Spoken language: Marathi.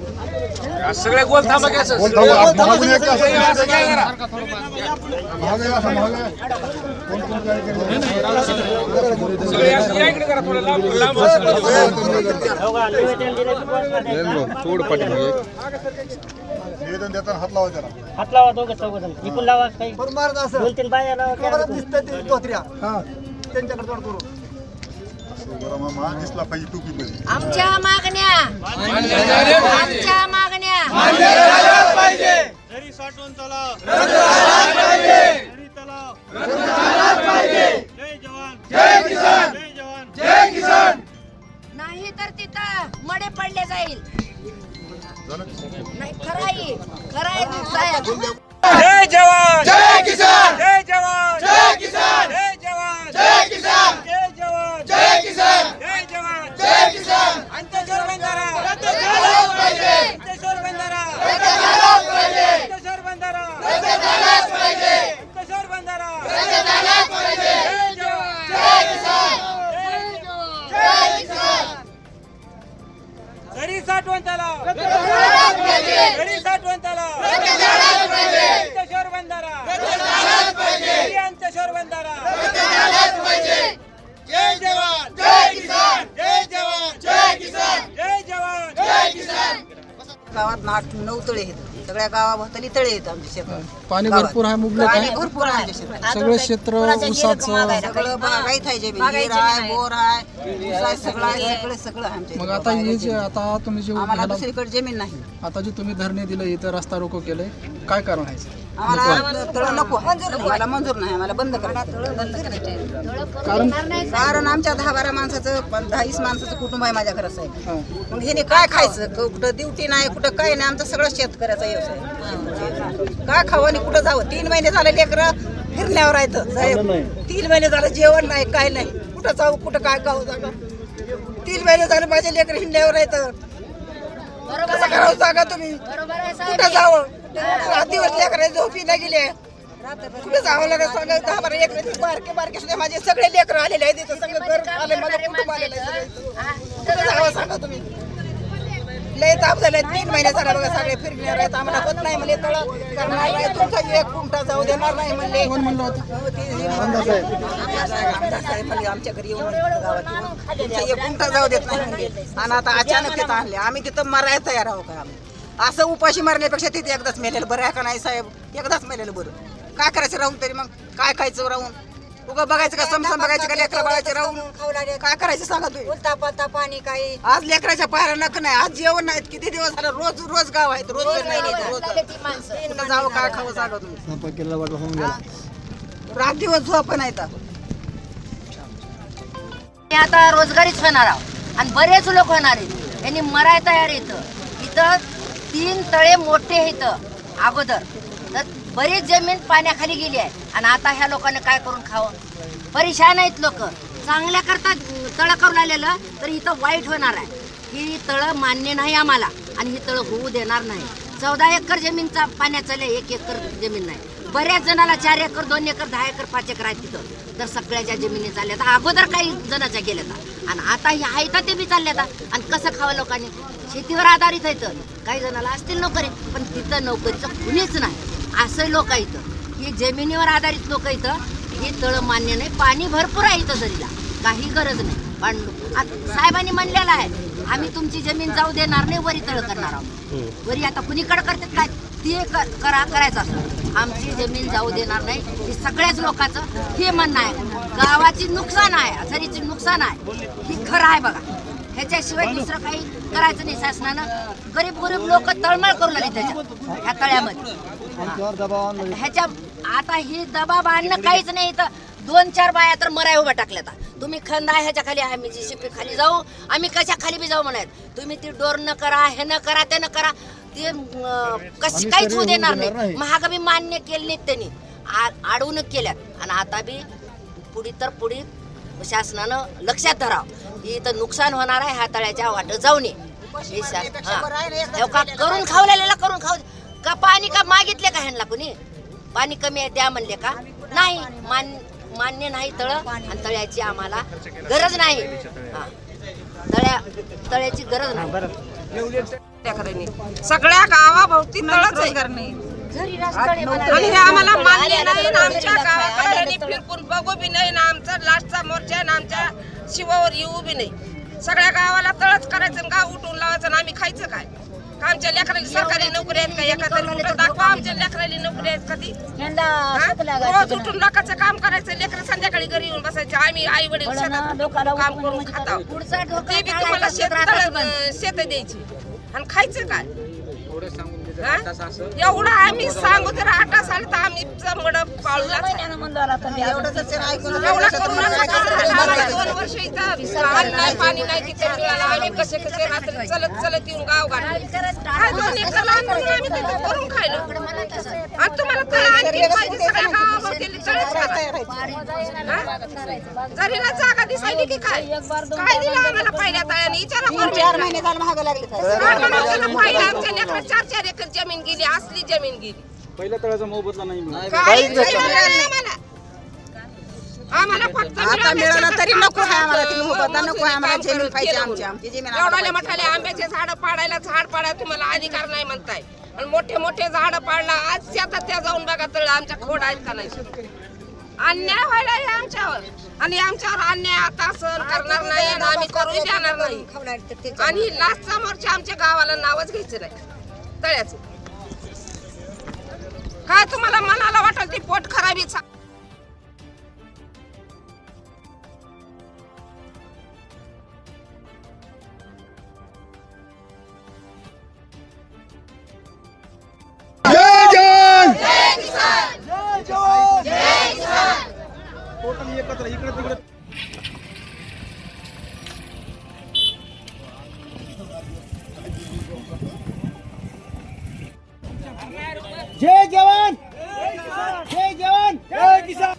सगळ्या गोल थांबा असं? बोल सगळ्या थांबा, गोल थांबा मागून की एक असं? असं सगळ्या असं काय करा? मागे असं मागे. कोण कोण काय केलं? सगळे असं या इकडे करा, थोडं लांब- लांब निवेदन देताना हात लावा त्याला हात लावा दोघं चौघ जण इकून लावा काही दोन तीन बाया लावा बरं मामा दिसला पाहिजे टोपी मध्ये आमच्या आमच्या मागण्या. जरी साठवून तलाव जरी तलाव जय जवान. जय किसान जय जवान. नाही तर तिथं मडे पडले जाईल. नाही खराई खराई साहेब. जय जवान. जय किसान. जय जवान. गावात आठ नऊ तळे आहेत. सगळ्या गावाभोवताली तळे आहेत आमच्या शेतात. पाणी भरपूर आहे मुबलक पाणी आहे. भरपूर आहे आमच्या शेतात. सगळे क्षेत्र ऊसाचं सगळं बागायत आहे जमीन. विहीर आहे बोर आहे ऊस आहे सगळं आहे सगळं सगळं आहे आमच्या मग इथं. आता हे जे आता तुम्ही जे आम्हाला ह्याला- दुसरीकडे जमीन नाही. आता जे तुम्ही धरणे दिलं इथं रस्ता रोको केलंय काय कारण आहे? आम्हाला तळ नको. मंजूर नाही. आम्हाला बंद करायचं बंद करायचं कारण कारण आमच्या दहा बारा माणसाचं पण दहा वीस माणसाचं कुटुंब आहे माझ्या घरात आहे हा. मग ह्याने काय खायचं? कुठं ड्युटी नाही कुठं काय नाही? आमचं सगळं शेतकऱ्याचा व्यवसाय. काय खावं आणि कुठं जावं? तीन महिने झाले लेकरं फिरण्यावर साहेब तीन महिने झालं जेवण नाही काय नाही. कुठं जाऊ कुठं काय खाऊ जागा? तीन महिने झाले माझे लेकर हिंड्यावर आहेत. कसं करावं सांगा तुम्ही? कुठं जावं? रात दिवस लेकर झोपी नाही गेले. कुठं जावं लागत सांगा दहा बारा लेकर बारके बारके सुद्धा माझे सगळे लेकर आलेले आहेत तिथं सगळं घर आले माझं कुटुंब आलेलं आहे सगळं. कुठं जावं सांगा तुम्ही? लय ताप झालाय. तीन महिने झाले बघा सगळे फिरणार आहेत. आम्हाला होत नाही म्हणले तळ करणार नाही. तुमचा एक कुंटा जाऊ देणार नाही म्हणले. कोण म्हणलं होतं? म्हणले आमच्या घरी येऊन गावात येऊन तुमचा एक कुंटा जाऊ देत नाही म्हणले. आणि आता अचानक तिथं आणले. आम्ही तिथं मरायला तयार आहोत का आम्ही? असं उपाशी मारण्यापेक्षा तिथे एकदाच मेलेलं बरं आहे का नाही साहेब? एकदाच मेलेलं बरं. काय करायचं राहून तरी मग? काय खायचं राहून? उगा बघायचं का समसम बघायचं का लेकरा बाळाचे राहून? काय करायचं सांगा तुम्ही? उलटा पलटा पाणी काही. आज लेकराच्या पायऱ्या नक नाही आज जेवण नाहीत किती दिवस झालं? रोज रोज गाव आहेत रोज रोज नाही रोज जावं काय खावं सांगा तुम्ही? रात दिवस झोप नाही तर. मी आता रोजगारीच होणार आहोत आणि बरेच लोक होणार आहेत. यांनी मराय तयार येतं इथं तीन तळे मोठे आहेत अगोदर. तर बरीच जमीन पाण्याखाली गेली आहे. आणि आता ह्या लोकांनी काय करून खावं? परेशान आहेत लोक. चांगल्याकरता तळं करून आलेलं तर इथं वाईट होणार आहे. ही तळं मान्य नाही आम्हाला आणि ही तळं होऊ देणार नाही. चौदा एकर जमीनचा पाण्यात एक एकर जमीन नाही. बऱ्याच जणाला चार एकर दोन एकर दहा एकर पाच एकर आहे तिथं. तर सगळ्याच्या जमिनी चालल्या तर अगोदर काही जणाच्या गेल्या आणि आता ह्या आहे ते बी चालल्या आणि कसं खावं लोकांनी? शेतीवर आधारित आहे तर काही जणाला असतील नोकरी पण तिथं नोकरीचं कुणीच नाही. असं लोक आहे इथं. ही जमिनीवर आधारित लोक इथं. ही तळं मान्य नाही. पाणी भरपूर आहे इथं दरीला काही गरज नाही. पण साहेबांनी म्हणलेलं आहे आम्ही तुमची जमीन जाऊ देणार नाही वरी तळ करणार आहोत. वरी आता कुणीकडे करतात काय? ते करा करायचं असं आमची जमीन जाऊ देणार नाही. हे सगळ्याच लोकांचं हे म्हणणं आहे. गावाची नुकसान आहे झरीची नुकसान आहे. ही खरं आहे बघा. ह्याच्याशिवाय दुसरं काही करायचं नाही शासनानं. गरीब गरीब लोक तळमळ करू लागली त्याच्या ह्या तळ्यामध्ये. ह्याच्या आता ही दबाव आणणं काहीच नाही इथं. दोन चार बाया तर मराय उभ्या टाकल्या आता. तुम्ही खंदा ह्याच्या खाली आम्ही जी शिपी खाली जाऊ. आम्ही कशा खाली बी जाऊ म्हणायत. तुम्ही ती डोर न करा हे न करा ते न करा. ते कशी काहीच होऊ देणार नाही. महाग बी मान्य केले नाहीत त्यांनी. आ- अडवणूक केल्यात. आणि आता बी पुढी तर पुढी शासनानं लक्षात धरावं. की इथं नुकसान होणार आहे ह्या तळ्याच्या वाट जाऊ नये हे हा. हो? करून खावलेला करून खाऊ का पाणी का मागितले का ह्यांना कुणी? पाणी कमी आहे द्या म्हणले का? नाही. मान मान्य नाही तळ. आणि तळ्याची आम्हाला गरज नाही. हा. तळ्या तळ्याची गरज नाही. सगळ्या गावाभोवती तळच आहे. आणि हे आम्हाला मान्य नाही आणि आमच्या गावाकडे फिरकून बघू बी नाही ना आमचा लास्टचा मोर्चा आहे ना आमच्या शिवावर येऊ बी नाही. सगळ्या गावाला तळच करायचं गाव उठून लावायचं आणि आम्ही खायचं काय? का आमच्या लेकराला सरकारी नोकरी आहेत का? एका तरी कुठं दाखवा आमच्या लेकराला नोकरी आहेत कधी रोज उठून लोकांचं काम करायचं लेकर संध्याकाळी घरी येऊन बसायचे. आम्ही आई वडील शेतात काम करून खाता ते बी तुम्हाला शेत शेत द्यायची. आणि खायचं काय? एवढं आम्ही सांगू तर आठ साल तर आम्ही चमड पाळू एवढंच ऐकून एवढा करून आम्हाला दोन वर्ष इथं नाही पाणी नाही तिथे मिळालं आम्ही कसे कसे रात्री चलत चलत येऊन गाव गाठले काय दोन एकर आणून आम्ही तिथं करून खायलो आणि तुम्हाला तळ आणखी पाहिजे सगळ्या गावाभोवती तळच करा. हा? जरीला जागा दिसायली की काय काय दिलं आम्हाला पहिल्या तळ्याने विचारा चार परमेश्वराला. महिने झाले महाग लागले लेकरं चार चार एकर जमीन गेली असली जमीन गेली. पहिल्या तळाचा मोबदला नाही मिळाला. काही मिळालं नाही आम्हाला. आम्हाला फक्त आता मिळालं मिळालं तरी शेतात नको आहे आम्हाला ती काम मोबदला नको आहे आम्हाला काम जमीन करून पाहिजे केलं आमची म्हणून. आमची जमीन आम्हाला एवढाले मोठाले आंब्याचे झाड पाडायला झाड पाडायला तुम्हाला अधिकार नाही म्हणताय. आणि मोठे मोठे झाड पाडला आज शेतात त्या जाऊन बघा तळ आमच्या खोड आहेत का नाही. अन्याय व्हायला आहे आमच्यावर. आणि आमच्यावर अन्याय आता सहन करणार नाही आणि आम्ही करू देणार नाही. आणि लास्टचा मोर्चा आमच्या गावाला नावच घ्यायचं नाही. तळ्याचं. काय तुम्हाला मनाला वाटेल ती पोट खराबी चा- जय जवान! जय